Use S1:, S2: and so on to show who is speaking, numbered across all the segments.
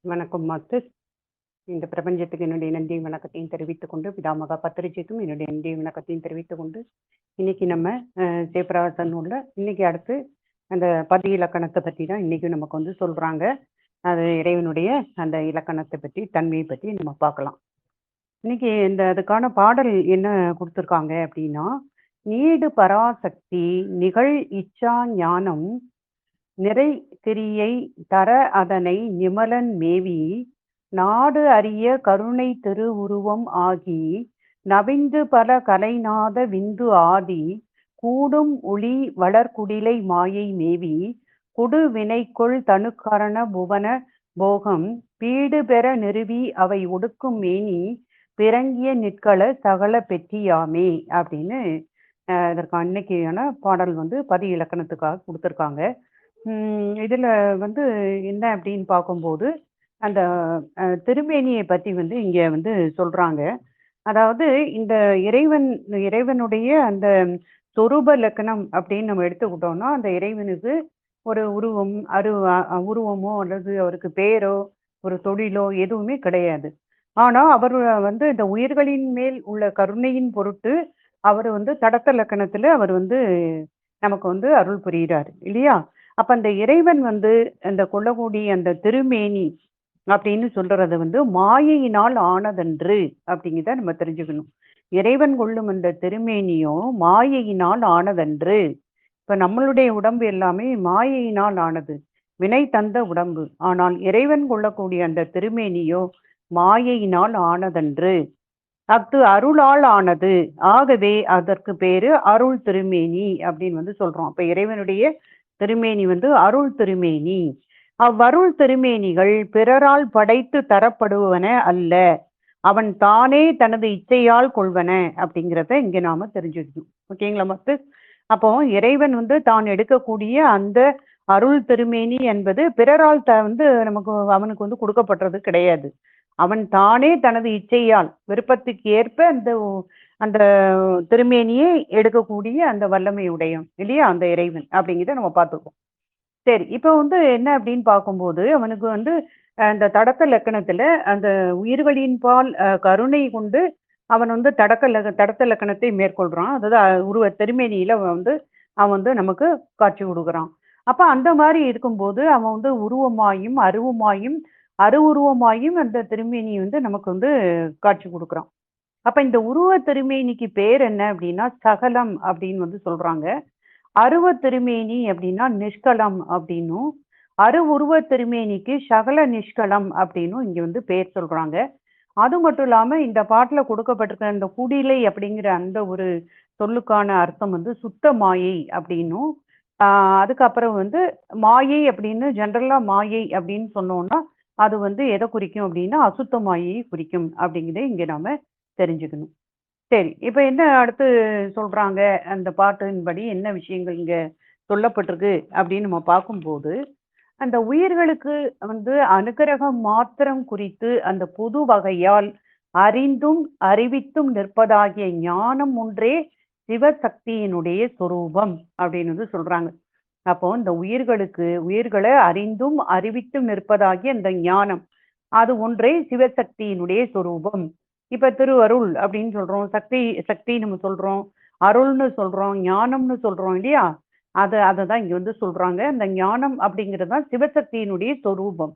S1: வணக்கம் மாஸ்டர். இந்த பிரபஞ்சத்துக்கு என்னுடைய நன்றி வணக்கத்தையும் தெரிவித்துக் கொண்டு, பிதாமகா பத்திரிஜிக்கும் என்னுடைய நன்றி வணக்கத்தையும் தெரிவித்துக் கொண்டு, இன்னைக்கு நம்ம ஜெயபிரகாசன் உள்ள இன்னைக்கு அடுத்து அந்த பதி இலக்கணத்தை பற்றி தான் இன்னைக்கு நமக்கு வந்து சொல்றாங்க. அது இறைவனுடைய அந்த இலக்கணத்தை பற்றி தன்மையை பற்றி நம்ம பார்க்கலாம். இன்னைக்கு இந்த அதுக்கான பாடல் என்ன கொடுத்துருக்காங்க அப்படின்னா, "நீடு பராசக்தி நிகழ் இச்சா ஞானம் நிறை திரியை தர அதனை நிமலன் மேவி, நாடு அறிய கருணை திருவுருவம் ஆகி, நவிந்து பல கலைநாத விந்து ஆதி, கூடும் உளி வளர்குடிலை மாயை மேவி, குடு வினைக்கொள் தனுக்கரண புவன போகம், பீடு பெற நிறுவி அவை ஒடுக்கும் மேனி, பிறங்கிய நிற்கள சகல பெற்றியாமே" அப்படின்னு இதற்கு அன்னைக்கான பாடல் வந்து பதி இலக்கணத்துக்காக கொடுத்துருக்காங்க. இதில் வந்து என்ன அப்படின்னு பார்க்கும்போது, அந்த திருமேனியை பற்றி பத்தி வந்து இங்க வந்து சொல்றாங்க. அதாவது இந்த இறைவன் இறைவனுடைய அந்த சொரூப லக்கணம் அப்படின்னு நம்ம எடுத்துக்கிட்டோம்னா, அந்த இறைவனுக்கு ஒரு உருவம், அரு அ உருவமோ அல்லது அவருக்கு பேரோ, ஒரு தொழிலோ எதுவுமே கிடையாது. ஆனா, அவர் வந்து இந்த உயிர்களின் மேல் உள்ள கருணையின் பொருட்டு, அவர் வந்து தடத்த லக்கணத்துல அவர் வந்து நமக்கு வந்து அருள் புரிகிறார் இல்லையா? அப்ப அந்த இறைவன் வந்து அந்த கொள்ளக்கூடிய அந்த திருமேனி அப்படின்னு சொல்றது வந்து மாயையினால் ஆனதன்று அப்படிங்கிறத நம்ம தெரிஞ்சுக்கணும். இறைவன் கொள்ளும் அந்த திருமேனியும் மாயையினால் ஆனதன்று. இப்ப நம்மளுடைய உடம்பு எல்லாமே மாயையினால் ஆனது. வினை தந்த உடம்பு. ஆனால் இறைவன் கொள்ளக்கூடிய அந்த திருமேனியோ மாயையினால் ஆனதன்று. அஃது அருளால் ஆனது. ஆகவே அதற்கு பேரு அருள் திருமேனி அப்படின்னு வந்து சொல்றோம். அப்ப இறைவனுடைய திருமேனி வந்து அருள் திருமேனி. அவ்வருள் திருமேனிகள் பிறரால் படைத்து தரப்படுவன அல்ல. அவன் தானே தனது இச்சையால் கொள்வன அப்படிங்கிறத இங்க நாம தெரிஞ்சுக்கணும். ஓகேங்களா மத்து அப்போ இறைவன் வந்து தான் எடுக்கக்கூடிய அந்த அருள் திருமேனி என்பது பிறரால் த வந்து நமக்கு அவனுக்கு வந்து கொடுக்கப்படுறது கிடையாது. அவன் தானே தனது இச்சையால், விருப்பத்துக்கு ஏற்ப அந்த அந்த திருமேனியை எடுக்கக்கூடிய அந்த வல்லமை உடையும் இல்லையா? அந்த இறைவன் அப்படிங்கிறத நம்ம பார்த்துக்கோம் சரி. இப்போ வந்து என்ன அப்படின்னு பார்க்கும்போது, அவனுக்கு வந்து அந்த தடத்த லக்கணத்துல அந்த உயிர்களின் பால் கருணை கொண்டு அவன் வந்து தடக்க லக தடத்த லக்கணத்தை மேற்கொள்றான். அதாவது உருவ திருமேனியில வந்து அவன் வந்து நமக்கு காட்சி கொடுக்குறான் அப்ப அந்த மாதிரி இருக்கும்போது, அவன் வந்து உருவமாயும், அருவமாயும், அருவுருவமாயும் அந்த திருமேனி வந்து நமக்கு வந்து காட்சி கொடுக்குறான் அப்ப இந்த உருவ திருமேனிக்கு பேர் என்ன அப்படின்னா, சகலம் அப்படின்னு வந்து சொல்றாங்க. அருவ திருமேனி அப்படின்னா நிஷ்கலம் அப்படின்னும், அருவுருவ திருமேனிக்கு சகல நிஷ்கலம் அப்படின்னும் இங்க வந்து பேர் சொல்றாங்க. அது மட்டும் இல்லாம இந்த பாட்டுல கொடுக்கப்பட்டிருக்க அந்த குடிலை அப்படிங்கிற அந்த ஒரு சொல்லுக்கான அர்த்தம் வந்து சுத்த மாயை அப்படின்னும், அதுக்கப்புறம் வந்து மாயை அப்படின்னு ஜென்ரலா மாயை அப்படின்னு சொன்னோம்னா, அது வந்து எதை குறிக்கும் அப்படின்னா, அசுத்த மாயையை குறிக்கும் அப்படிங்கிறத இங்க நாம தெரிஞ்சுக்கணும். சரி. இப்ப என்ன அடுத்து சொல்றாங்க, அந்த பாட்டின்படி என்ன விஷயங்கள் இங்க சொல்லப்பட்டிருக்கு அப்படின்னு நம்ம பார்க்கும்போது, அந்த உயிர்களுக்கு வந்து அனுக்கிரகம் மாத்திரம் குறித்து அந்த புது வகையால் அறிந்தும், அறிவித்தும் நிற்பதாகிய ஞானம் ஒன்றே சிவசக்தியினுடைய சொரூபம் அப்படின்னு வந்து சொல்றாங்க. அப்போ இந்த உயிர்களுக்கு உயிர்களை அறிந்தும், அறிவித்தும் நிற்பதாகிய அந்த ஞானம், அது ஒன்றே சிவசக்தியினுடைய சொரூபம். இப்ப திருவருள் அப்படின்னு சொல்றோம். சக்தி சக்தி நம்ம சொல்றோம். அருள்னு சொல்றோம். ஞானம்னு சொல்றோம் இல்லையா? அதை அதை தான் இங்க வந்து சொல்றாங்க. அந்த ஞானம் அப்படிங்கிறது தான் சிவசக்தியினுடைய சொரூபம்.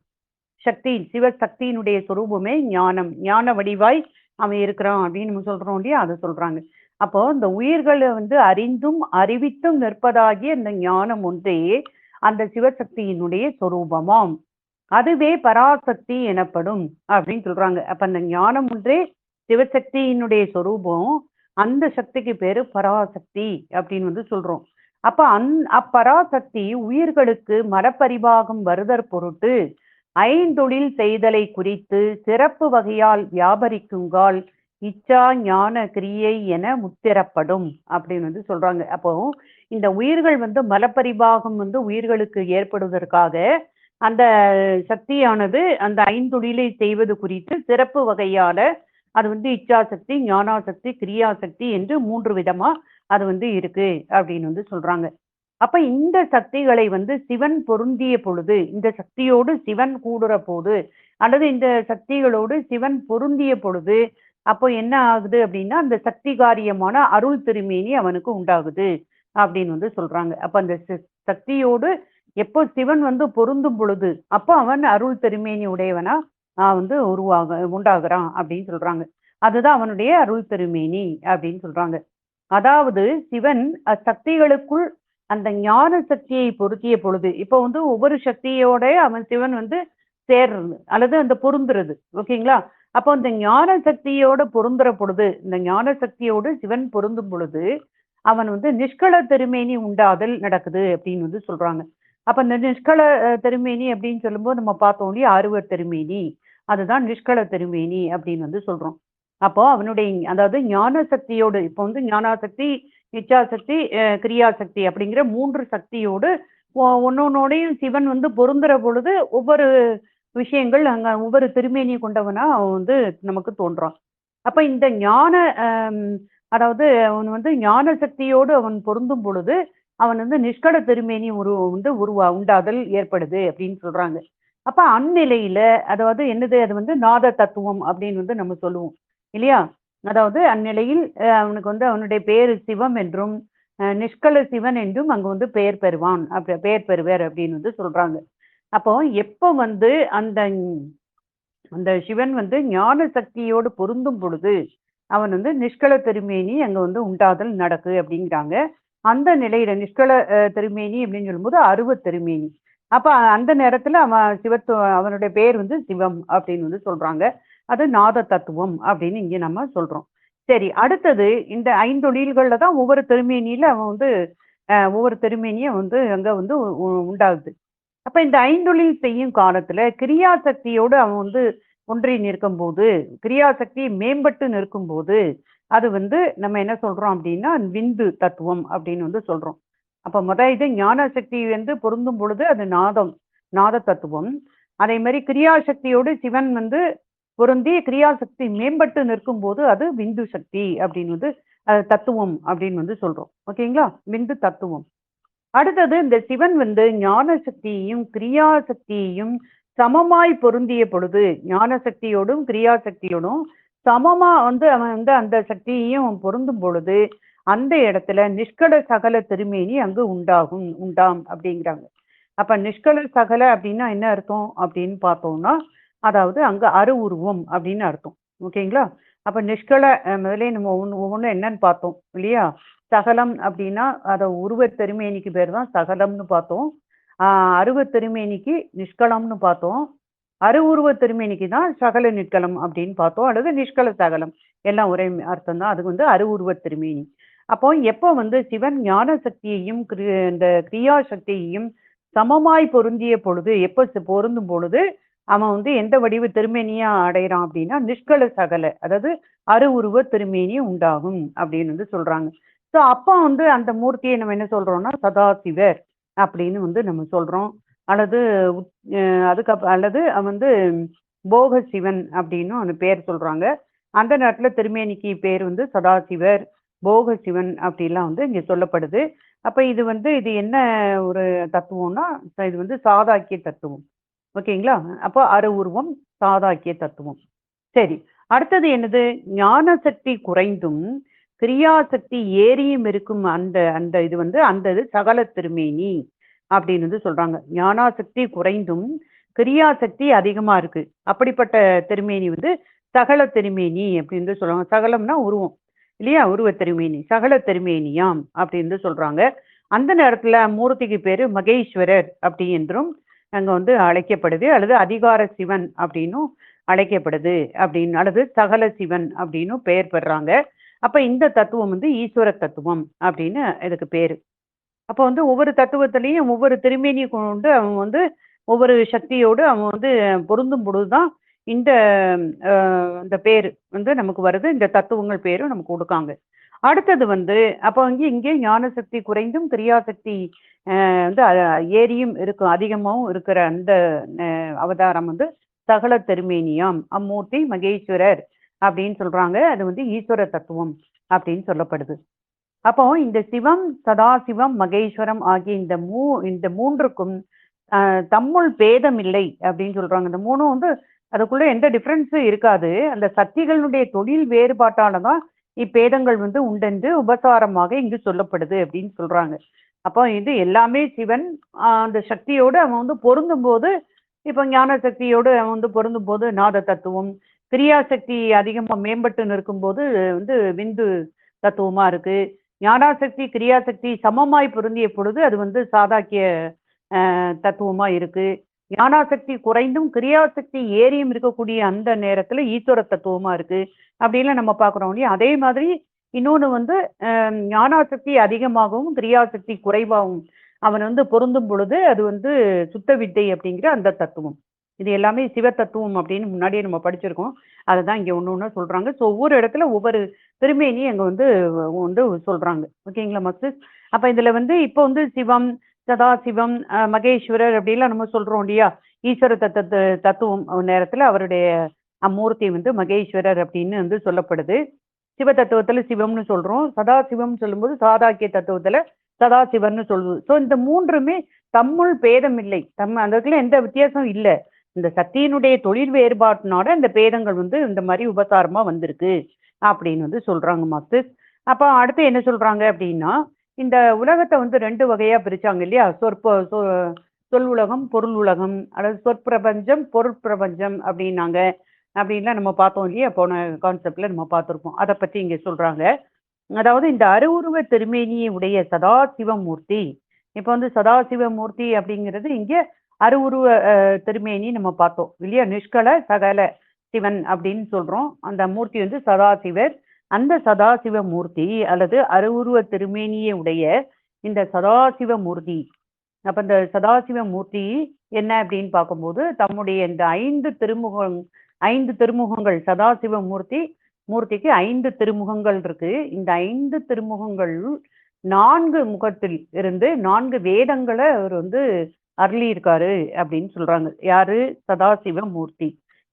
S1: சக்தி சிவசக்தியினுடைய சொரூபமே ஞானம். ஞான வடிவாய் அவன் இருக்கிறான் அப்படின்னு நம்ம சொல்றோம் இல்லையா? அதை சொல்றாங்க. அப்போ இந்த உயிர்களை வந்து அறிந்தும், அறிவித்தும் நிற்பதாகிய இந்த ஞானம் ஒன்றே அந்த சிவசக்தியினுடைய சொரூபமாம். அதுவே பராசக்தி எனப்படும் அப்படின்னு சொல்றாங்க. அப்ப அந்த ஞானம் ஒன்றே சிவசக்தியினுடைய சொரூபம். அந்த சக்திக்கு பேரு பராசக்தி அப்படின்னு வந்து சொல்றோம். அப்ப அந் அப்பராசக்தி உயிர்களுக்கு மரப்பரிபாகம் வருதற் பொருட்டு, ஐந்தொழில் செய்தலை குறித்து சிறப்பு வகையால் வியாபரிக்குங்கால், இச்சா ஞான கிரியை என முத்திரப்படும் அப்படின்னு வந்து சொல்றாங்க. அப்போ இந்த உயிர்கள் வந்து மலப்பரிபாகம் வந்து உயிர்களுக்கு ஏற்படுவதற்காக, அந்த சக்தியானது அந்த ஐந்தொழிலை செய்வது குறித்து சிறப்பு வகையால, அது வந்து இச்சாசக்தி, ஞானாசக்தி, கிரியாசக்தி என்று மூன்று விதமா அது வந்து இருக்கு அப்படின்னு வந்து சொல்றாங்க. அப்ப இந்த சக்திகளை வந்து சிவன் பொருந்திய பொழுது இந்த சக்தியோடு சிவன் கூடுற போது அல்லது இந்த சக்திகளோடு சிவன் பொருந்திய பொழுது அப்போ என்ன ஆகுது அப்படின்னா அந்த சக்தி காரியமான அருள் திருமேனி அவனுக்கு உண்டாகுது அப்படின்னு வந்து சொல்றாங்க அப்ப அந்த சக்தியோடு எப்போ சிவன் வந்து பொருந்தும் பொழுது அப்போ அவன் அருள் திருமேனி உடையவனா வந்து உருவாக உண்டாகுறான் அப்படின்னு சொல்றாங்க. அதுதான் அவனுடைய அருள் திருமேனி அப்படின்னு சொல்றாங்க. அதாவது சிவன் அச்சக்திகளுக்குள் அந்த ஞான சக்தியை பொருத்திய பொழுது இப்போ வந்து ஒவ்வொரு சக்தியோட அவன் சிவன் வந்து சேர்றது அல்லது அந்த பொருந்துறது ஓகேங்களா? அப்போ அந்த ஞான சக்தியோட பொருந்துற பொழுது இந்த ஞான சக்தியோடு சிவன் பொருந்தும் பொழுது அவன் வந்து நிஷ்கல திருமேனி உண்டாதல் நடக்குது அப்படின்னு வந்து சொல்றாங்க. அப்ப இந்த நிஷ்கல அஹ், திருமேனி அப்படின்னு சொல்லும்போது நம்ம பார்த்தோம் இல்லையா? அறுவர் திருமேனி அதுதான் நிஷ்கள திருமேனி அப்படின்னு வந்து சொல்றோம். அப்போ அவனுடைய அதாவது ஞான சக்தியோடு இப்போ வந்து ஞானாசக்தி நிச்சாசக்தி கிரியாசக்தி அப்படிங்கிற மூன்று சக்தியோடு ஒன்னொன்னோடையும் சிவன் வந்து பொருந்துற பொழுது ஒவ்வொரு விஷயங்கள் அங்க ஒவ்வொரு திருமேனி கொண்டவனா அவன் வந்து நமக்கு தோன்றான். அப்ப இந்த ஞான அதாவது அவன் வந்து ஞான சக்தியோடு அவன் பொருந்தும் பொழுது அவன் வந்து நிஷ்கட திருமேனி உரு வந்து உருவா உண்டாதல் ஏற்படுது அப்படின்னு சொல்றாங்க. அப்ப அந்நிலையில அதாவது என்னது அது வந்து நாத தத்துவம் அப்படின்னு வந்து நம்ம சொல்லுவோம் இல்லையா? அதாவது அந்நிலையில் அவனுக்கு வந்து அவனுடைய பேரு சிவம் என்றும் நிஷ்கல சிவன் என்றும் அங்க வந்து பெயர் பெறுவான் அப்படி பெயர் பெறுவர் அப்படின்னு வந்து சொல்றாங்க. அப்போ எப்போ வந்து அந்த அந்த சிவன் வந்து ஞான சக்தியோடு பொருந்தும் பொழுது அவன் வந்து நிஷ்கல திருமேனி அங்க வந்து உண்டாதல் நடக்கு அப்படிங்கிறாங்க. அந்த நிலையில நிஷ்கல திருமேனி அப்படின்னு சொல்லும்போது அருவ திருமேனி. அப்ப அந்த நேரத்துல அவன் சிவத்து அவனுடைய பேர் வந்து சிவம் அப்படின்னு வந்து சொல்றாங்க. அது நாத தத்துவம் அப்படின்னு இங்க நம்ம சொல்றோம். சரி அடுத்தது இந்த ஐந்தொழில்கள்ல தான் ஒவ்வொரு திருமேனியில அவன் வந்து ஒவ்வொரு திருமேனியும் வந்து அங்க வந்து உ- உண்டாகுது. அப்ப இந்த ஐந்தொழில் செய்யும் காலத்துல கிரியாசக்தியோடு அவன் வந்து ஒன்றி நிற்கும் போது கிரியாசக்தி மேம்பட்டு நிற்கும் போது அது வந்து நம்ம என்ன சொல்றோம் அப்படின்னா விந்து தத்துவம் அப்படின்னு வந்து சொல்றோம். அப்போ முத இது ஞான சக்தி வந்து பொருந்தும் பொழுது அது நாதம் நாத தத்துவம் அதே மாதிரி கிரியாசக்தியோடு சிவன் வந்து பொருந்தி கிரியாசக்தி மேம்பட்டு நிற்கும் போது அது விந்து சக்தி அப்படின்னு வந்து தத்துவம் அப்படின்னு வந்து சொல்றோம். ஓகேங்களா விந்து தத்துவம். அடுத்தது இந்த சிவன் வந்து ஞான சக்தியையும் கிரியா சக்தியையும் சமமாய் பொருந்திய பொழுது ஞான சக்தியோடும் கிரியா சக்தியோடும் சமமா வந்து அவன் வந்து அந்த சக்தியையும் பொருந்தும் பொழுது அந்த இடத்துல நிஷ்கல சகல திருமேனி அங்கு உண்டாகும் உண்டாம் அப்படிங்கிறாங்க. அப்ப நிஷ்கல சகல அப்படின்னா என்ன அர்த்தம் அப்படின்னு பார்த்தோம்னா அதாவது அங்க அரு உருவம் அப்படின்னு அர்த்தம். ஓகேங்களா? அப்ப நிஷ்கல முதல்ல நம்ம ஒவ்வொன்று ஒவ்வொன்றும் என்னன்னு பார்த்தோம் இல்லையா? சகலம் அப்படின்னா அத உருவ திருமேனிக்கு பேர் தான் சகலம்னு பார்த்தோம். ஆஹ் அருவ திருமேனிக்கு நிஷ்கலம்னு பார்த்தோம். அரு உருவ திருமேனிக்கு தான் சகல நிற்கலம் அப்படின்னு பார்த்தோம் அல்லது நிஷ்கல சகலம். எல்லாம் ஒரே அர்த்தம் தான். அது வந்து அரு உருவ திருமேனி. அப்போ எப்போ வந்து சிவன் ஞான சக்தியையும் இந்த கிரியா சக்தியையும் சமமாய் பொருந்திய பொழுது எப்போ பொருந்தும் பொழுது அவன் வந்து எந்த வடிவ திருமேனியா அடைகிறான் அப்படின்னா நிஷ்கல சகல அதாவது அரு உருவ திருமேனி உண்டாகும் அப்படின்னு வந்து சொல்றாங்க. ஸோ அப்போ வந்து அந்த மூர்த்தியை நம்ம என்ன சொல்றோம்னா சதாசிவர் அப்படின்னு வந்து நம்ம சொல்றோம். அல்லது அதுக்கு அல்லது அவன் வந்து போக சிவன் அப்படின்னு அந்த பேர் சொல்றாங்க. அந்த நேரத்துல திருமேனிக்கு பேர் வந்து சதாசிவர். போக சிவன் அப்படிலாம் வந்து இங்கே சொல்லப்படுது. அப்போ இது வந்து இது என்ன ஒரு தத்துவம்னா இது வந்து சாதாக்கிய தத்துவம். ஓகேங்களா? அப்போ அரு உருவம் சாதாக்கிய தத்துவம். சரி அடுத்தது என்னது? ஞான சக்தி குறைந்தும் கிரியாசக்தி ஏறியும் இருக்கும் அந்த அந்த இது வந்து அந்த இது சகல திருமேனி அப்படின்னு வந்து சொல்றாங்க. ஞானாசக்தி குறைந்தும் கிரியாசக்தி அதிகமா இருக்கு. அப்படிப்பட்ட திருமேனி வந்து சகல திருமேனி அப்படின்னு வந்து சகலம்னா உருவம். இல்லையா? உருவ திருமேனி சகல திருமேனியாம் அப்படின்னு சொல்றாங்க. அந்த நேரத்துல மூர்த்திக்கு பேரு மகேஸ்வரர் அப்படி என்றும் அங்க வந்து அழைக்கப்படுது. அல்லது அதிகார சிவன் அப்படின்னும் அழைக்கப்படுது அப்படின்னு அல்லது சகல சிவன் அப்படின்னும் பெயர் பெறுறாங்க அப்ப இந்த தத்துவம் வந்து ஈஸ்வர தத்துவம் அப்படின்னு இதுக்கு பேரு. அப்போ வந்து ஒவ்வொரு தத்துவத்திலையும் ஒவ்வொரு திருமேனியை கொண்டு அவன் வந்து ஒவ்வொரு சக்தியோடு அவன் வந்து பொருந்தும் பொழுதுதான் இந்த இந்த பேர் வந்து நமக்கு வருது. இந்த தத்துவங்கள் பேரும் நமக்கு கொடுக்காங்க. அடுத்தது வந்து அப்போ வந்து இங்கே ஞான சக்தி குறைந்தும் கிரியாசக்தி அஹ், வந்து ஏரியும் இருக்கும் அதிகமாகவும் இருக்கிற அந்த அஹ், அவதாரம் வந்து சகல திருமேனியாம். அம்மூர்த்தி மகேஸ்வரர் அப்படின்னு சொல்றாங்க. அது வந்து ஈஸ்வர தத்துவம் அப்படின்னு சொல்லப்படுது. அப்போ இந்த சிவம் சதாசிவம் மகேஸ்வரம் ஆகிய இந்த மூ இந்த மூன்றுக்கும் தம்முள் பேதம் இல்லை அப்படின்னு சொல்றாங்க. இந்த மூணும் வந்து அதுக்குள்ள எந்த டிஃபரன்ஸும் இருக்காது. அந்த சக்திகளுடைய தொழில் வேறுபாட்டானதான் இப்பேதங்கள் வந்து உண்டென்று உபசாரமாக இங்கு சொல்லப்படுது அப்படின்னு சொல்றாங்க. அப்போ இது எல்லாமே சிவன் அந்த சக்தியோடு அவன் வந்து பொருந்தும் போது இப்போ ஞான சக்தியோடு அவன் வந்து பொருந்தும் போது நாத தத்துவம் கிரியாசக்தி அதிகமாக மேம்பட்டு நிற்கும்போது வந்து விந்து தத்துவமா இருக்கு. ஞானாசக்தி கிரியாசக்தி சமமாய் பொருந்திய பொழுது அது வந்து சாதாக்கிய தத்துவமாக தத்துவமா இருக்கு. ஞானாசக்தி குறைந்தும் கிரியாசக்தி ஏறியும் இருக்கக்கூடிய அந்த நேரத்துல ஈஸ்வர தத்துவமா இருக்கு. அப்படின்லாம் நம்ம பாக்குறோம் இல்லையா? அதே மாதிரி இன்னொன்று வந்து ஞானாசக்தி அதிகமாகவும் கிரியாசக்தி குறைவாகவும் அவன் வந்து பொருந்தும் பொழுது அது வந்து சுத்த வித்தை அப்படிங்கிற அந்த தத்துவம். இது எல்லாமே சிவ தத்துவம் அப்படின்னு முன்னாடியே நம்ம படிச்சிருக்கோம். அதை தான் இங்கே ஒன்று ஒன்று சொல்கிறாங்க ஸோ ஒவ்வொரு இடத்துல ஒவ்வொரு திருமேனியும் அங்கே வந்து வந்து சொல்கிறாங்க ஓகேங்களா மஸ்ட் அப்போ இதில் வந்து இப்போ வந்து சிவம் சதாசிவம் அஹ், மகேஸ்வரர் அப்படிலாம் நம்ம சொல்றோம் இல்லையா? ஈஸ்வர தத்துவ தத்துவம் நேரத்துல அவருடைய அம்மூர்த்தி வந்து மகேஸ்வரர் அப்படின்னு வந்து சொல்லப்படுது. சிவ தத்துவத்துல சிவம்னு சொல்றோம். சதாசிவம் சொல்லும்போது சாதாக்கிய தத்துவத்துல சதாசிவன்னு சொல்லுது. ஸோ இந்த மூன்றுமே தம்முள் பேதம் இல்லை. தம் அந்த இடத்துல எந்த வித்தியாசம் இல்லை. இந்த சக்தியினுடைய தொழில் வேறுபாட்டினால இந்த பேதங்கள் வந்து இந்த மாதிரி உபசாரமா வந்திருக்கு அப்படின்னு வந்து சொல்றாங்க மாஸ்டர். அப்போ அடுத்து என்ன சொல்றாங்க அப்படின்னா இந்த உலகத்தை வந்து ரெண்டு வகையா பிரிச்சாங்க இல்லையா? சொற்ப சொல் உலகம் பொருள் உலகம். அதாவது சொற்பிரபஞ்சம் பொருள் பிரபஞ்சம் அப்படின்னாங்க. அப்படின்லாம் நம்ம பார்த்தோம் இல்லையா? போன கான்செப்ட்ல நம்ம பார்த்துருப்போம். அதை பத்தி இங்க சொல்றாங்க. அதாவது இந்த அருவுருவ திருமேனியை உடைய சதாசிவமூர்த்தி. இப்போ வந்து சதாசிவமூர்த்தி அப்படிங்கிறது இங்க அருவுருவ திருமேனி நம்ம பார்த்தோம் இல்லையா? நிஷ்கல சகல சிவன் அப்படின்னு சொல்றோம். அந்த மூர்த்தி வந்து சதாசிவர். அந்த சதாசிவ மூர்த்தி அல்லது அருவுருவ திருமேனியை உடைய இந்த சதாசிவ மூர்த்தி. அப்ப இந்த சதாசிவ மூர்த்தி என்ன அப்படின்னு பார்க்கும்போது தம்முடைய இந்த ஐந்து திருமுகம் ஐந்து திருமுகங்கள் சதாசிவ மூர்த்தி மூர்த்திக்கு ஐந்து திருமுகங்கள் இருக்கு. இந்த ஐந்து திருமுகங்கள் நான்கு முகத்தில் இருந்து நான்கு வேதங்களை அவர் வந்து அருளி இருக்காரு அப்படின்னு சொல்றாங்க. யாரு? சதாசிவ மூர்த்தி.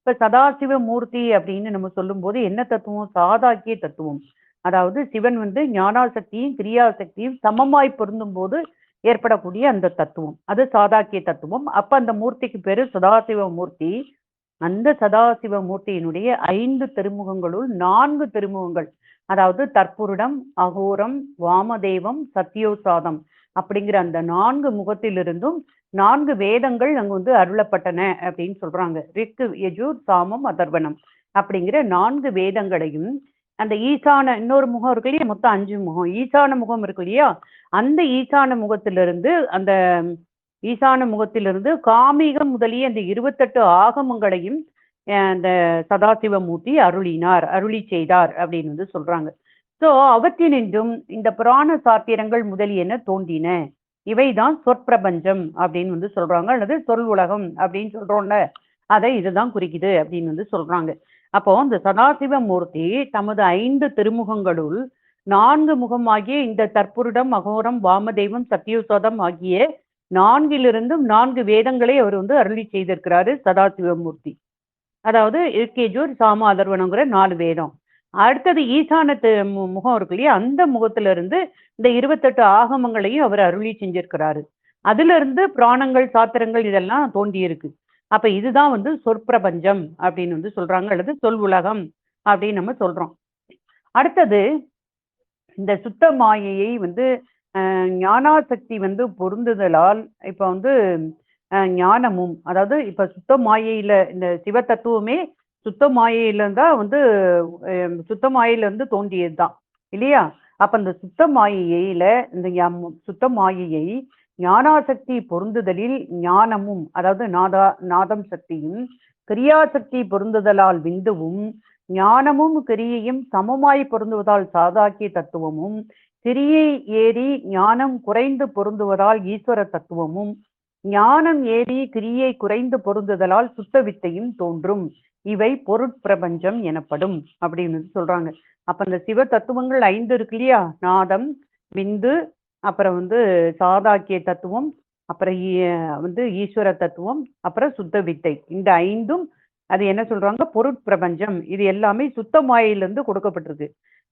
S1: இப்ப சதாசிவ மூர்த்தி அப்படின்னு நம்ம சொல்லும்போது என்ன தத்துவம்? சாதாக்கிய தத்துவம். அதாவது சிவன் வந்து ஞானாசக்தியும் கிரியாசக்தியும் சமமாய் பொருந்தும் போது ஏற்படக்கூடிய அந்த தத்துவம். அது சாதாக்கிய தத்துவம். அப்ப அந்த மூர்த்திக்கு பேரு சதாசிவ மூர்த்தி. அந்த சதாசிவ மூர்த்தியினுடைய ஐந்து திருமுகங்களுள் நான்கு திருமுகங்கள். அதாவது தற்புருடம் அகோரம் வாமதேவம் சத்யோசாதம் அப்படிங்கிற அந்த நான்கு முகத்திலிருந்தும் நான்கு வேதங்கள் அங்க வந்து அருளப்பட்டன அப்படின்னு சொல்றாங்க. ரிக்கு யஜூர் சாமம் அதர்வனம் அப்படிங்கிற நான்கு வேதங்களையும் அந்த ஈசான இன்னொரு முகம் இருக்கு இல்லையா? மொத்தம் அஞ்சு முகம். ஈசான முகம் இருக்கு இல்லையா? அந்த ஈசான முகத்திலிருந்து அந்த ஈசான முகத்திலிருந்து காமிகம் முதலிய அந்த இருபத்தெட்டு ஆகமங்களையும் அஹ் அந்த சதாசிவமூர்த்தி அருளினார் அருளி செய்தார் அப்படின்னு வந்து சொல்றாங்க. சோ அவற்றினின்றும் இந்த புராண சாத்திரங்கள் முதலியன தோன்றின. இவைதான் சொற்பிரபஞ்சம் அப்படின்னு வந்து சொல்றாங்க. அல்லது சொல் உலகம் அப்படின்னு சொல்றோம்ல. அதை இதுதான் குறிக்குது அப்படின்னு வந்து சொல்றாங்க. அப்போ இந்த சதாசிவ மூர்த்தி தமது ஐந்து திருமுகங்களுள் நான்கு முகமாகிய இந்த தற்புருடம் அகோரம் வாமதெய்வம் சத்யோசோதம் ஆகிய நான்கிலிருந்தும் நான்கு வேதங்களை அவர் வந்து அருளி செய்திருக்கிறாரு சதாசிவமூர்த்தி அதாவது இருக்கேஜூர் சாம அதர்வனங்கிற நாலு வேதம். அடுத்தது ஈசானத்து மு- முகம் இருக்கு இல்லையா? அந்த முகத்துல இருந்து இந்த இருபத்தெட்டு ஆகமங்களையும் அவர் அருளி செஞ்சிருக்கிறாரு. அதுல இருந்து புராணங்கள் சாத்திரங்கள் இதெல்லாம் தோண்டி இருக்கு. அப்ப இதுதான் வந்து சொற்பிரபஞ்சம் அப்படின்னு வந்து சொல்றாங்க. அல்லது சொல் உலகம் அப்படின்னு நம்ம சொல்றோம். அடுத்தது இந்த சுத்த மாயையை வந்து ஞானாசக்தி வந்து பொருந்துதலால் இப்ப வந்து ஞானமும் அதாவது இப்ப சுத்த மாயையில இந்த சிவ தத்துவமே சுத்த மாயையில வந்து சுத்த மாயிலிருந்து தோன்றியது தோன்றியதுதான். இல்லையா? அப்ப இந்த சுத்த மாயையில இந்த சுத்த மாயையை ஞானாசக்தி பொருந்துதலில் ஞானமும் அதாவது நாதா நாதம் சக்தியும் கிரியாசக்தி பொருந்துதலால் விந்துவும் ஞானமும் கிரியையும் சமமாய் பொருந்துவதால் சாதாக்கிய தத்துவமும் கிரியை ஏறி ஞானம் குறைந்து பொருந்துவதால் ஈஸ்வர தத்துவமும் ஞானம் ஏறி கிரியை குறைந்து பொருந்துதலால் சுத்த வித்தையும் தோன்றும். இவை பொருட்பிரபஞ்சம் எனப்படும் அப்படின்னு சொல்றாங்க. அப்ப அந்த சிவ தத்துவங்கள் ஐந்து இருக்கு இல்லையா? நாதம் விந்து அப்புறம் வந்து சாதாக்கிய தத்துவம் அப்புறம் ஈ- வந்து ஈஸ்வர தத்துவம் அப்புறம் சுத்த வித்தை இந்த ஐந்தும் அது என்ன சொல்றாங்க? பொருட்பிரபஞ்சம். இது எல்லாமே சுத்த மாயிலிருந்து கொடுக்கப்பட்டிருக்கு.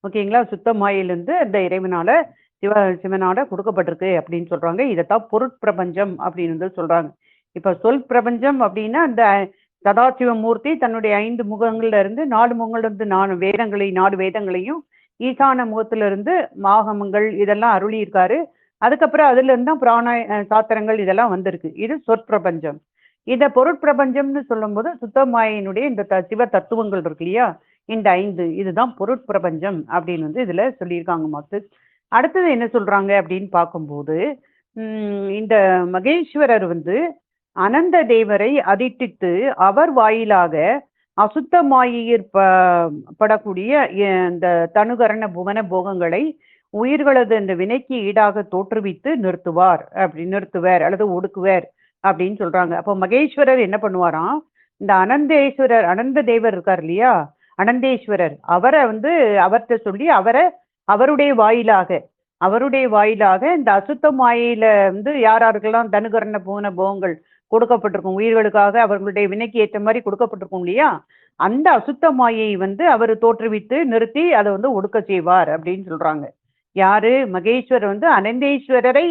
S1: ஓகேங்களா? சுத்த மாயிலிருந்து அந்த இறைவனால சிவ சிவனாட கொடுக்கப்பட்டிருக்கு அப்படின்னு சொல்றாங்க. இதைத்தான் பொருட்பிரபஞ்சம் அப்படின்னு வந்து சொல்றாங்க. இப்ப சொல் பிரபஞ்சம் அப்படின்னா அந்த சதாசிவமூர்த்தி தன்னுடைய ஐந்து முகங்கள்ல இருந்து நாலு முகங்கள்ல இருந்து நாலு வேதங்களை நாலு வேதங்களையும் ஈசான முகத்துல இருந்து மாகமங்கள் இதெல்லாம் அருளி இருக்காரு அதுக்கப்புறம் அதுல இருந்து தான் பிராண சாத்திரங்கள் இதெல்லாம் வந்திருக்கு. இது சொற்பிரபஞ்சம். இத பொருட்பிரபஞ்சம்னு சொல்லும்போது சுத்தமாயினுடைய இந்த த- சிவ தத்துவங்கள் இருக்கு இல்லையா? இந்த ஐந்து. இதுதான் பொருட்பிரபஞ்சம் அப்படின்னு வந்து இதுல சொல்லியிருக்காங்க மாத்து அடுத்தது என்ன சொல்றாங்க அப்படின்னு பார்க்கும்போது இந்த மகேஸ்வரர் வந்து அனந்த தேவரை அதிட்டித்து அவர் வாயிலாக அசுத்த படக்கூடிய இந்த தனுகரண புவன போகங்களை உயிர்களது இந்த வினைக்கு ஈடாக தோற்றுவித்து நிறுத்துவார் அப்படி நிறுத்துவார் அல்லது ஒடுக்குவார் அப்படின்னு சொல்றாங்க. அப்போ மகேஸ்வரர் என்ன பண்ணுவாராம்? இந்த அனந்தேஸ்வரர் அனந்த தேவர் இருக்கார் இல்லையா? அனந்தேஸ்வரர் அவரை வந்து அவர்கிட்ட சொல்லி அவரை அவருடைய வாயிலாக அவருடைய வாயிலாக இந்த அசுத்த மாயில வந்து யார் யாருக்கெல்லாம் தனுகரண போன போகங்கள் கொடுக்கப்பட்டிருக்கும் உயிர்களுக்காக அவர்களுடைய வினைக்கு ஏற்ற மாதிரி கொடுக்கப்பட்டிருக்கும் இல்லையா? அந்த அசுத்த மாயை வந்து அவர் தோற்றுவித்து நிறுத்தி அதை வந்து ஒடுக்க செய்வார் அப்படின்னு சொல்றாங்க. யாரு? மகேஸ்வரர் வந்து அனந்தேஸ்வரரை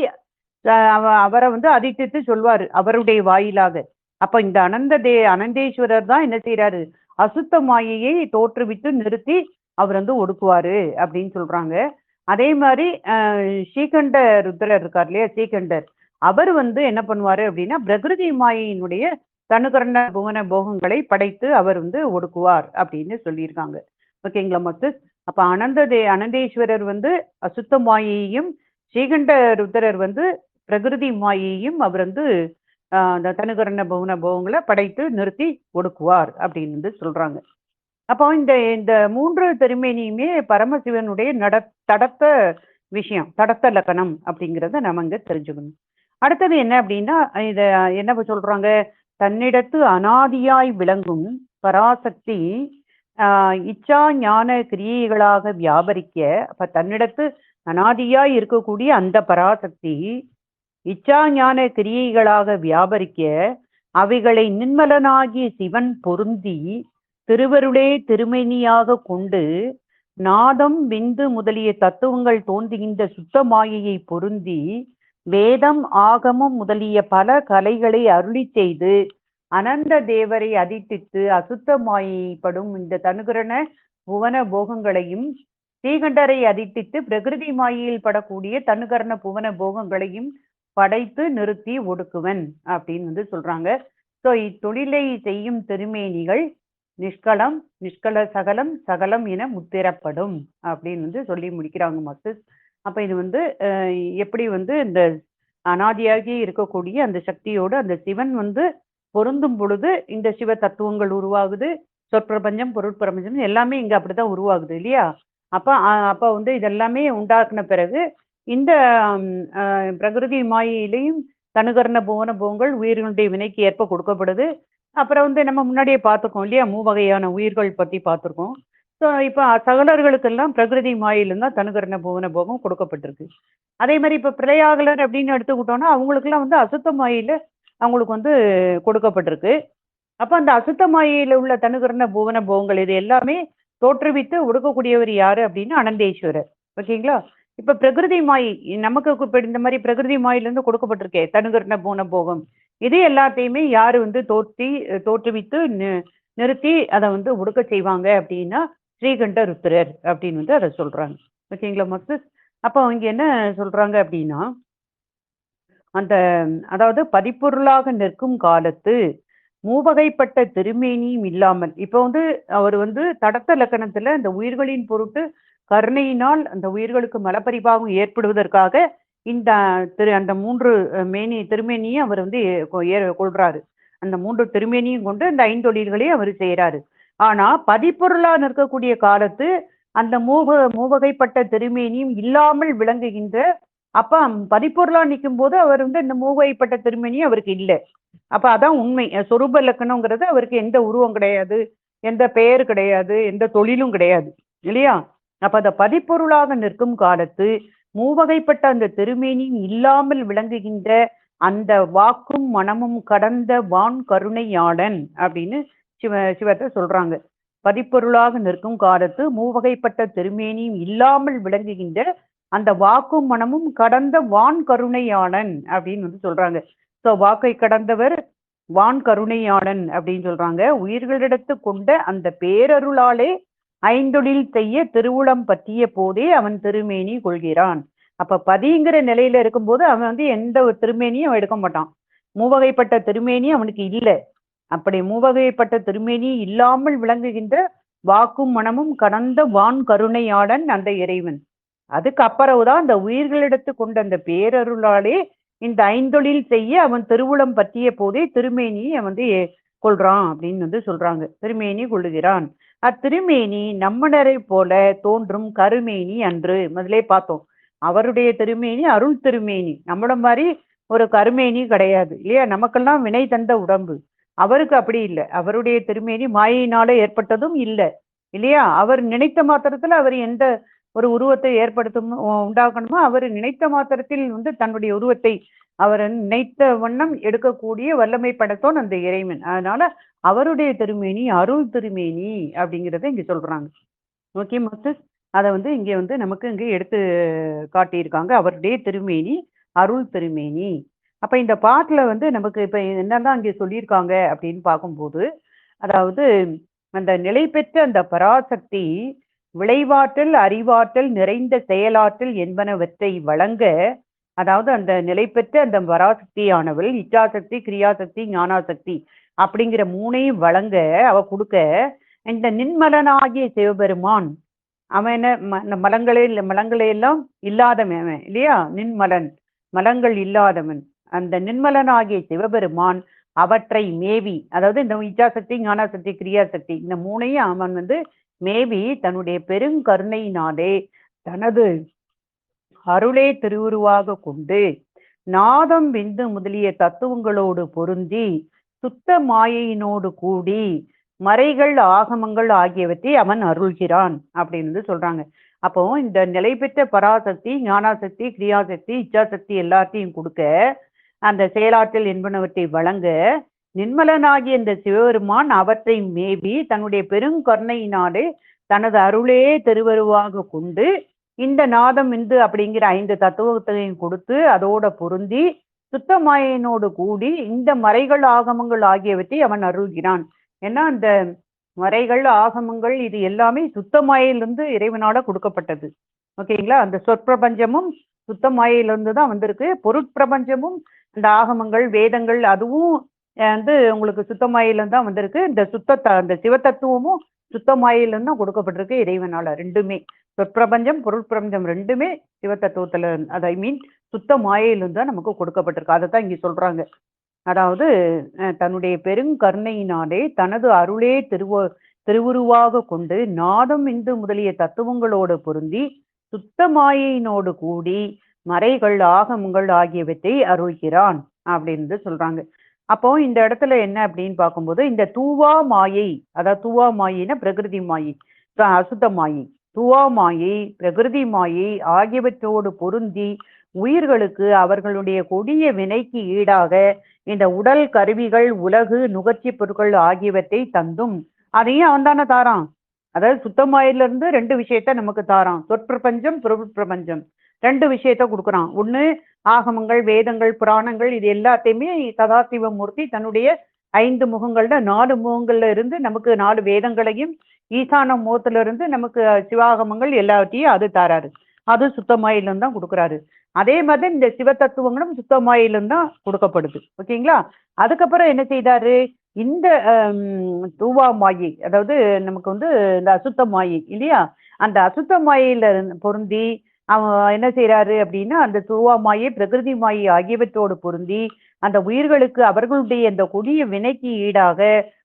S1: அவரை வந்து அதிர்த்தித்து சொல்வாரு அவருடைய வாயிலாக. அப்ப இந்த அனந்த தே அனந்தேஸ்வரர் தான் என்ன செய்யறாரு அசுத்த மாயையை தோற்றுவித்து நிறுத்தி அவர் வந்து ஒடுக்குவாரு அப்படின்னு சொல்றாங்க. அதே மாதிரி ஸ்ரீகண்ட ருத்ரர் இருக்கார் இல்லையா ஸ்ரீகண்டர். அவர் வந்து என்ன பண்ணுவாரு அப்படின்னா பிரகிருதி மாயினுடைய தனுகரண புவன போகங்களை படைத்து அவர் வந்து ஒடுக்குவார் அப்படின்னு சொல்லியிருக்காங்க. ஓகேங்களா மத்து அப்ப அனந்த தே அனந்தேஸ்வரர் வந்து அசுத்த மாயையும் ஸ்ரீகண்ட ருத்ரர் வந்து பிரகிருதி மாயையும் அவர் வந்து அந்த தனுகரண புவன போகங்களை படைத்து நிறுத்தி ஒடுக்குவார் அப்படின்னு வந்து சொல்றாங்க. அப்போ இந்த இந்த மூன்று திருமேனியுமே பரமசிவனுடைய நட தடத்த விஷயம் தடத்த லக்கணம் அப்படிங்கிறத நம்ம இங்க தெரிஞ்சுக்கணும். அடுத்தது என்ன அப்படின்னா இத என்ன சொல்றாங்க? தன்னிடத்து அனாதியாய் விளங்கும் பராசக்தி ஆஹ் இச்சா ஞான கிரியைகளாக வியாபரிக்க அப்ப தன்னிடத்து அனாதியாய் இருக்கக்கூடிய அந்த பராசக்தி இச்சா ஞான கிரியைகளாக வியாபரிக்க அவைகளை நின்மலனாகிய சிவன் பொருந்தி திருவருளே திருமேனியாக கொண்டு நாதம் விந்து முதலிய தத்துவங்கள் தோன்றுகின்ற சுத்த மாயையை பொருந்தி வேதம் ஆகமம் முதலிய பல கலைகளை அருளி செய்து அனந்த தேவரை அதித்தித்து அசுத்த மாயைப்படும் இந்த தனுகரண புவன போகங்களையும் ஸ்ரீகண்டரை அதித்தித்து பிரகிருதி மாயையில் படக்கூடிய தனுகரண புவன போகங்களையும் படைத்து நிறுத்தி ஒடுக்குவன் அப்படின்னு வந்து சொல்றாங்க. ஸோ இத்தொழிலை செய்யும் திருமேனிகள் நிஷ்கலம் நிஷ்கல சகலம் சகலம் என முத்திரப்படும் அப்படின்னு வந்து சொல்லி முடிக்கிறாங்க மாஸ்டர்ஸ் அப்ப இது வந்து எப்படி வந்து இந்த அனாதியாகி இருக்கக்கூடிய அந்த சக்தியோடு அந்த சிவன் வந்து பொருந்தும் பொழுது இந்த சிவ தத்துவங்கள் உருவாகுது சொற்பிரபஞ்சம் பொருட்பிரபஞ்சம் எல்லாமே இங்க அப்படிதான் உருவாகுது இல்லையா? அப்ப அப்போ அப்ப வந்து இதெல்லாமே உண்டாக்குன பிறகு இந்த பிரகிருதி மாயிலையும் தனுகரண புவன போங்கள் உயிர்களுடைய வினைக்கு ஏற்ப கொடுக்கப்படுது. அப்புறம் வந்து நம்ம முன்னாடியே பார்த்துருக்கோம் இல்லையா? மூவகையான உயிர்கள் பத்தி பார்த்துருக்கோம். ஸோ இப்போ சகலர்களுக்கெல்லாம் பிரகிருதி மாயிலிருந்தா தான் தனுகரண புவன போகம் கொடுக்கப்பட்டிருக்கு. அதே மாதிரி இப்போ பிரயாகலர் அப்படின்னு எடுத்துக்கிட்டோம்னா அவங்களுக்குலாம் வந்து அசுத்த மாயில அவங்களுக்கு வந்து கொடுக்கப்பட்டிருக்கு. அப்போ அந்த அசுத்த மாயில உள்ள தனுகரண புவன போகங்கள் இது எல்லாமே தோற்றுவித்து ஒடுக்கக்கூடியவர் யாரு அப்படின்னு அனந்தேஸ்வரர். ஓகேங்களா? இப்ப பிரகிருதி மாய் நமக்கு இப்போ இந்த மாதிரி பிரகிருதி மாயிலிருந்து கொடுக்கப்பட்டிருக்கே தனுகரண புவன போகம். இது எல்லாத்தையுமே யாரு வந்து தோற்றி தோற்றுவித்து நிறுத்தி அதை வந்து ஒடுக்க செய்வாங்க அப்படின்னா ஸ்ரீகண்ட ருத்ரர் அப்படின்னு வந்து அதை சொல்றாங்க. ஓகேங்களா மொத்த அப்போ அவங்க என்ன சொல்றாங்க அப்படின்னா அந்த அதாவது பதிப்பொருளாக நிற்கும் காலத்து மூவகைப்பட்ட திருமேனியும் இல்லாமல் இப்போ வந்து அவர் வந்து தடத்த லக்கணத்துல அந்த உயிர்களின் பொருட்டு கருணையினால் அந்த உயிர்களுக்கு மலப்பரிபாகம் ஏற்படுவதற்காக இந்த திரு அந்த மூன்று மேனி திருமேனியை அவர் வந்து கொ- ஏ- கொள்றாரு அந்த மூன்று திருமேனியும் கொண்டு அந்த ஐந்தொழில்களையும் அவர் செய்கிறாரு ஆனா பதிப்பொருளா நிற்கக்கூடிய காலத்து அந்த மூவ மூவகைப்பட்ட திருமேனியும் இல்லாமல் விளங்குகின்ற அப்ப பதிப்பொருளா நிற்கும் போது அவர் வந்து இந்த மூவகைப்பட்ட திருமேனியும் அவருக்கு இல்லை. அப்ப அதான் உண்மை. சொரூப இலக்கணங்கிறது அவருக்கு எந்த உருவம் கிடையாது எந்த பெயர் கிடையாது எந்த தொழிலும் கிடையாது. இல்லையா? அப்ப அந்த பதிப்பொருளாக நிற்கும் காலத்து மூவகைப்பட்ட அந்த திருமேனியும் இல்லாமல் விளங்குகின்ற அந்த வாக்கும் மனமும் கடந்த வான் கருணையாளன் அப்படின்னு சிவ சிவத்தை சொல்றாங்க. பதிப்பொருளாக நிற்கும் காலத்து மூவகைப்பட்ட திருமேனியும் இல்லாமல் விளங்குகின்ற அந்த வாக்கும் மனமும் கடந்த வான் கருணையாளன் அப்படின்னு வந்து சொல்றாங்க. ஸோ வாக்கை கடந்தவர் வான் கருணையாளன் அப்படின்னு சொல்றாங்க. உயிர்களிடத்து கொண்ட அந்த பேரருளாலே ஐந்தொழில் செய்ய திருவுளம் பற்றிய போதே அவன் திருமேனி கொள்கிறான். அப்ப பதிங்கிற நிலையில இருக்கும்போது அவன் வந்து எந்த ஒரு திருமேனியும் அவன் எடுக்க மாட்டான். மூவகைப்பட்ட திருமேனி அவனுக்கு இல்லை. அப்படி மூவகைப்பட்ட திருமேனி இல்லாமல் விளங்குகின்ற வாக்கும் மனமும் கடந்த வான் கருணையாளன் அந்த இறைவன். அதுக்கு அப்புறவுதான் அந்த உயிர்களிடத்து கொண்ட அந்த பேரருளாலே இந்த ஐந்தொழில் செய்ய அவன் திருவுளம் பற்றிய போதே திருமேனியை வந்து கொள்றான் அப்படின்னு வந்து சொல்றாங்க. திருமேனி கொள்ளுகிறான். அத்திருமேனி நம்மனரை போல தோன்றும் கருமேனி அன்று. முதலே பார்த்தோம். அவருடைய திருமேனி அருள் திருமேனி. நம்மள மாதிரி ஒரு கருமேனி கிடையாது இல்லையா? நமக்கெல்லாம் வினை தந்த உடம்பு. அவருக்கு அப்படி இல்லை. அவருடைய திருமேனி மாயினால ஏற்பட்டதும் இல்லை இல்லையா? அவர் நினைத்த மாத்திரத்துல அவர் எந்த ஒரு உருவத்தை ஏற்படுத்தும் உண்டாக்கணுமோ அவர் நினைத்த மாத்திரத்தில் வந்து தன்னுடைய உருவத்தை அவர் நினைத்த வண்ணம் எடுக்கக்கூடிய வல்லமை படைத்தோன் அந்த இறைவன். அதனால அவருடைய திருமேனி அருள் திருமேனி அப்படிங்கிறத இங்க சொல்றாங்க. ஓகே மாஸ்டர்ஸ் அதை வந்து இங்க வந்து நமக்கு இங்க எடுத்து காட்டியிருக்காங்க. அவருடைய திருமேனி அருள் திருமேனி. அப்ப இந்த பாட்டுல வந்து நமக்கு இப்ப என்னதான் இங்க சொல்லியிருக்காங்க அப்படின்னு பார்க்கும்போது அதாவது அந்த நிலை பெற்ற அந்த பராசக்தி விளைவாற்றல் அறிவாற்றல் நிறைந்த செயலாற்றல் என்பனவற்றை வழங்க அதாவது அந்த நிலை பெற்ற அந்த வராசக்தியானவள் இச்சாசக்தி கிரியாசக்தி ஞானாசக்தி அப்படிங்கிற மூணையும் வழங்க அவ கொடுக்க இந்த நின்மலனாகிய சிவபெருமான் அவன் என்ன ம- இந்த மலங்களே எல்லாம் இல்லாதவன் அவன் இல்லையா? நின்மலன் மலங்கள் இல்லாதவன். அந்த நின்மலனாகிய சிவபெருமான் அவற்றை மேவி அதாவது இந்த இச்சாசக்தி ஞானாசக்தி கிரியாசக்தி இந்த மூணையும் அவன் வந்து மேவி தன்னுடைய பெருங்கருணையினாலே தனது அருளே திருவுருவாக கொண்டு நாதம் விந்து முதலிய தத்துவங்களோடு பொருந்தி சுத்த மாயையினோடு கூடி மறைகள் ஆகமங்கள் ஆகியவற்றை அவன் அருள்கிறான் அப்படின்னு வந்து சொல்றாங்க. அப்போ இந்த நிலை பெற்ற பராசக்தி ஞானாசக்தி கிரியாசக்தி இச்சாசக்தி எல்லாத்தையும் கொடுக்க அந்த செயலாற்றல் என்பனவற்றை வழங்க நின்மலனாகிய இந்த சிவபெருமான் அவற்றை மேவி தன்னுடைய பெருங்கருணையினாலே தனது அருளே திருவருவாக கொண்டு இந்த நாதம் இந்து அப்படிங்கிற ஐந்து தத்துவத்தையும் கொடுத்து அதோட பொருந்தி சுத்தமாயினோடு கூடி இந்த மறைகள் ஆகமங்கள் ஆகியவற்றை அவன் அருள்கிறான். ஏன்னா அந்த மறைகள் ஆகமங்கள் இது எல்லாமே சுத்தமாயிலிருந்து இறைவனால கொடுக்கப்பட்டது. ஓகேங்களா அந்த சொற்பிரபஞ்சமும் சுத்தமாயிலிருந்து தான் வந்திருக்கு. பொருட்பிரபஞ்சமும் இந்த ஆகமங்கள் வேதங்கள் அதுவும் வந்து உங்களுக்கு சுத்தமாயிலிருந்து தான் வந்திருக்கு. இந்த சுத்த அந்த சிவ தத்துவமும் சுத்தமாயிலிருந்து தான் கொடுக்கப்பட்டிருக்கு இறைவனால ரெண்டுமே. சொற்பிரபஞ்சம் பொருட்பிரபஞ்சம் ரெண்டுமே சிவத்தத்துவத்துல அது ஐ மீன் சுத்த மாயையிலிருந்து தான் நமக்கு கொடுக்கப்பட்டிருக்கு. அதை தான் இங்க சொல்றாங்க. அதாவது தன்னுடைய பெருங்கருணையினாலே தனது அருளே திருவ திருவுருவாக கொண்டு நாதம் இந்து முதலிய தத்துவங்களோடு பொருந்தி சுத்த மாயையினோடு கூடி மறைகள் ஆகமங்கள் ஆகியவற்றை அருள்கிறான் அப்படின்னு சொல்றாங்க. அப்போ இந்த இடத்துல என்ன அப்படின்னு பார்க்கும்போது இந்த தூவா மாயை அதாவது தூவா மாயின்னா பிரகிருதி மாயை அசுத்த மாயை. துவா மாயை பிரகிருதி மாயை ஆகியவற்றோடு பொருந்தி உயிர்களுக்கு அவர்களுடைய கொடிய வினைக்கு ஈடாக இந்த உடல் கருவிகள் உலகு நுகர்ச்சி பொருட்கள் ஆகியவற்றை தந்தும். அதையும் அவன் தானே தாரான். அதாவது சுத்தமாயில இருந்து ரெண்டு விஷயத்த நமக்கு தாரான். சொற்பிரபஞ்சம் பிரபஞ்சம் ரெண்டு விஷயத்த கொடுக்குறான். ஒண்ணு ஆகமங்கள் வேதங்கள் புராணங்கள் இது எல்லாத்தையுமே சதாசிவமூர்த்தி தன்னுடைய ஐந்து முகங்கள்ல நாலு முகங்கள்ல இருந்து நமக்கு நாலு வேதங்களையும் ஈசான முகத்துல இருந்து நமக்கு சிவாகமங்கள் எல்லாத்தையும் அது தாராரு. அது சுத்தமாயிலும் தான் கொடுக்குறாரு. அதே மாதிரி இந்த சிவ தத்துவங்களும் சுத்தமாயிலும் தான் கொடுக்கப்படுது. ஓகேங்களா? அதுக்கப்புறம் என்ன செய்தாரு? இந்த தூவா மாயி அதாவது நமக்கு வந்து இந்த அசுத்த மாயி இல்லையா? அந்த அசுத்த மாயில இருந்து பொருந்தி அவன் என்ன செய்யறாரு அப்படின்னா அந்த தூவா மாயை பிரகிருதி மாயை ஆகியவற்றோடு பொருந்தி அந்த உயிர்களுக்கு அவர்களுடைய அந்த கொடிய வினைக்கு ஈடாக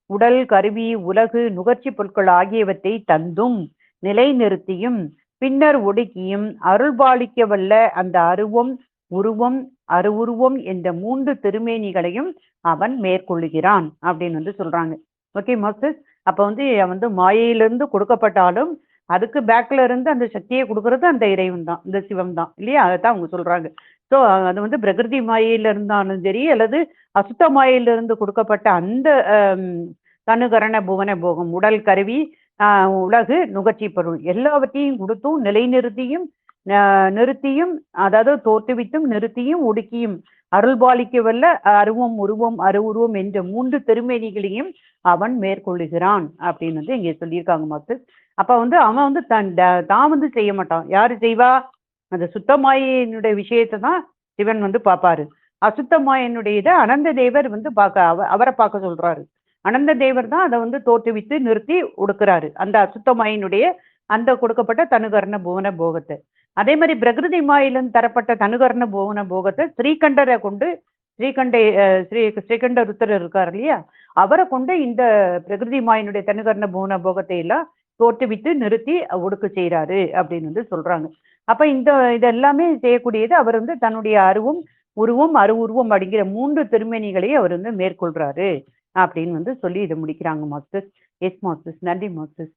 S1: உடல் கருவி உலகு நுகர்ச்சி பொருட்கள் ஆகியவற்றை தந்தும் நிலைநிறுத்தியும் பின்னர் ஒடுக்கியும் அருள்பாலிக்க வல்ல அந்த அருவம் உருவம் அருவுருவம் என்ற மூன்று திருமேனிகளையும் அவன் மேற்கொள்ளுகிறான் அப்படின்னு வந்து சொல்றாங்க. ஓகே மாஸ்டர்ஸ் அப்ப வந்து வந்து மாயையிலிருந்து கொடுக்கப்பட்டாலும் அதுக்கு பேக்ல இருந்து அந்த சக்தியை கொடுக்கறது அந்த இறைவன் தான் இந்த சிவம் தான் இல்லையா? அதைத்தான் அவங்க சொல்றாங்க. ஸோ அது வந்து பிரகிருதி மாயையில இருந்தாலும் சரி அல்லது அசுத்த மாயையிலிருந்து கொடுக்கப்பட்ட அந்த தனுகரண புவன போகம் உடல் கருவி ஆஹ் உலகு நுகர்ச்சி பொருள் எல்லாவற்றையும் கொடுத்தும் நிலைநிறுத்தியும் ஆஹ் நிறுத்தியும் அதாவது தோற்றுவித்தும் நிறுத்தியும் ஒடுக்கியும். அருள்பாலிக்க வல்ல அருவம் உருவம் அருவுருவம் என்ற மூன்று திருமேனிகளையும் அவன் மேற்கொள்ளுகிறான் அப்படின்னு வந்து இங்கே சொல்லியிருக்காங்க மாத்து அப்ப வந்து அவன் வந்து தன் தான் வந்து செய்ய மாட்டான். யாரு செய்வா? அந்த சுத்தமாயினுடைய விஷயத்தை தான் சிவன் வந்து பார்ப்பாரு. அசுத்தமாயனுடைய இதை அனந்த தேவர் வந்து பார்க்க அவ அவரை பார்க்க சொல்றாரு. அனந்த தேவர் தான் அதை வந்து தோற்றுவித்து நிறுத்தி ஒடுக்குறாரு. அந்த அசுத்தமாயினுடைய அந்த கொடுக்கப்பட்ட தனுகரண புவன போகத்தை. அதே மாதிரி பிரகிருதி மாயிலிருந்து தரப்பட்ட தனுகரண புவன போகத்தை ஸ்ரீகண்டரை கொண்டு ஸ்ரீகண்ட ஸ்ரீ ஸ்ரீகண்ட ருத்தர் இருக்கார் இல்லையா? அவரை கொண்டு இந்த பிரகிருதி மாயினுடைய தனுகரண புவன போகத்தை எல்லாம் தோற்றுவித்து நிறுத்தி ஒடுக்க செய்கிறாரு அப்படின்னு வந்து சொல்றாங்க. அப்ப இந்த இது எல்லாமே செய்யக்கூடியது அவர் வந்து தன்னுடைய அருவும் உருவம் அருவுருவம் அப்படிங்கிற மூன்று திருமணிகளை அவர் வந்து மேற்கொள்றாரு. அப்படின்னு வந்து சொல்லி இதை முடிக்கிறாங்க மாஸ்டர்ஸ். எஸ் மாஸ்டர்ஸ் நன்றி மாஸ்டர்ஸ்.